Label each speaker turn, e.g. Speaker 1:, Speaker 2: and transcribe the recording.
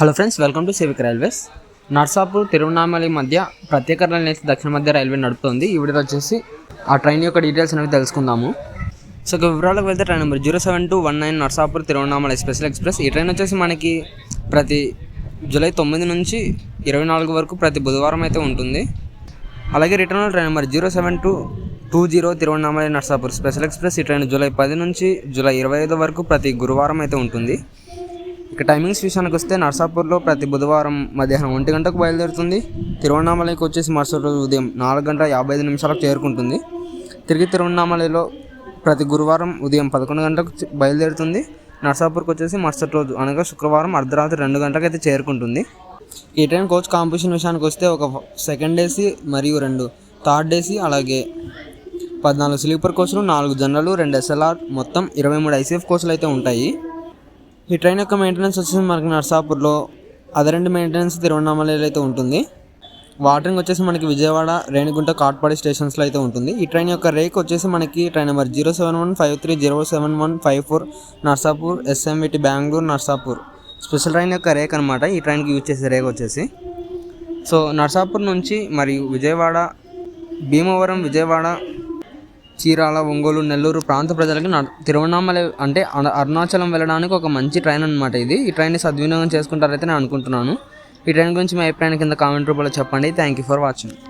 Speaker 1: Hello friends welcome to civic railways. Narsapur Tiruvannamalai మధ్య ప్రత్యేక రైలు అయితే దక్షిణ మధ్య రైల్వే నడుపుతుంది. ఈ వచ్చేసి ఆ ట్రైన్ యొక్క డీటెయిల్స్ అనేవి తెలుసుకుందాము. సో ఇక వివరాలకు వెళ్తే train number zero seven two one nine Narsapur Tiruvannamalai special express. ఈ ట్రైన్ వచ్చేసి మనకి ప్రతి జూలై తొమ్మిది నుంచి ఇరవై నాలుగు వరకు ప్రతి బుధవారం అయితే ఉంటుంది. అలాగే return train number zero seven two two zero Tiruvannamalai Narsapur special express. ఈ ట్రైన్ జూలై పది నుంచి జూలై ఇరవై ఐదు వరకు ప్రతి గురువారం అయితే ఉంటుంది. ఇక టైమింగ్స్ విషయానికి వస్తే నర్సాపూర్లో ప్రతి బుధవారం మధ్యాహ్నం ఒంటి గంటకు బయలుదేరుతుంది. తిరువణామలైకి వచ్చేసి మరుసటి రోజు ఉదయం నాలుగు గంటల యాభై ఐదు నిమిషాలకు చేరుకుంటుంది. తిరిగి తిరువణామలలో ప్రతి గురువారం ఉదయం పదకొండు గంటలకు బయలుదేరుతుంది. నర్సాపూర్కి వచ్చేసి మరుసటి రోజు అనగా శుక్రవారం అర్ధరాత్రి రెండు గంటలకు అయితే చేరుకుంటుంది. ఈ ట్రైన్ కోచ్ కాంపిటీషన్ విషయానికి వస్తే ఒక సెకండ్ ఏసీ మరియు రెండు థర్డ్ ఏసీ అలాగే పద్నాలుగు స్లీపర్ కోచ్లు నాలుగు జనరల్ రెండు ఎస్ఎల్ఆర్ మొత్తం ఇరవై మూడు ఐసీఎఫ్ కోచ్లు అయితే ఉంటాయి. ఈ ట్రైన్ యొక్క మెయింటెనెన్స్ వచ్చేసి మనకి నర్సాపూర్లో అదరండి మెయింటెనెన్స్ తిరువண்ணామలలో అయితే ఉంటుంది. వాటరింగ్ వచ్చేసి మనకి విజయవాడ రేణిగుంట కాట్పాడి స్టేషన్స్లో అయితే ఉంటుంది. ఈ ట్రైన్ యొక్క రేక్ వచ్చేసి మనకి train number zero seven one five three zero seven one five four Narsapur SMVT Bengaluru Narsapur. Special train యొక్క రేక్ అనమాట ఈ ట్రైన్కి యూజ్ చేసే రేక్ వచ్చేసి. సో నర్సాపూర్ నుంచి మరియు విజయవాడ భీమవరం విజయవాడ చీరాల ఒంగోలు నెల్లూరు ప్రాంత ప్రజలకు న- తిరువణామలై అంటే అన- అరుణాచలం వెళ్ళడానికి ఒక మంచి ట్రైన్ అనమాట ఇది. ఈ ట్రైన్ని సద్వినియోగం చేసుకుంటారైతే నేను అనుకుంటున్నాను. ఈ ట్రైన్ గురించి మీ అభిప్రాయం కింద కామెంట్ రూపంలో చెప్పండి. Thank you for watching.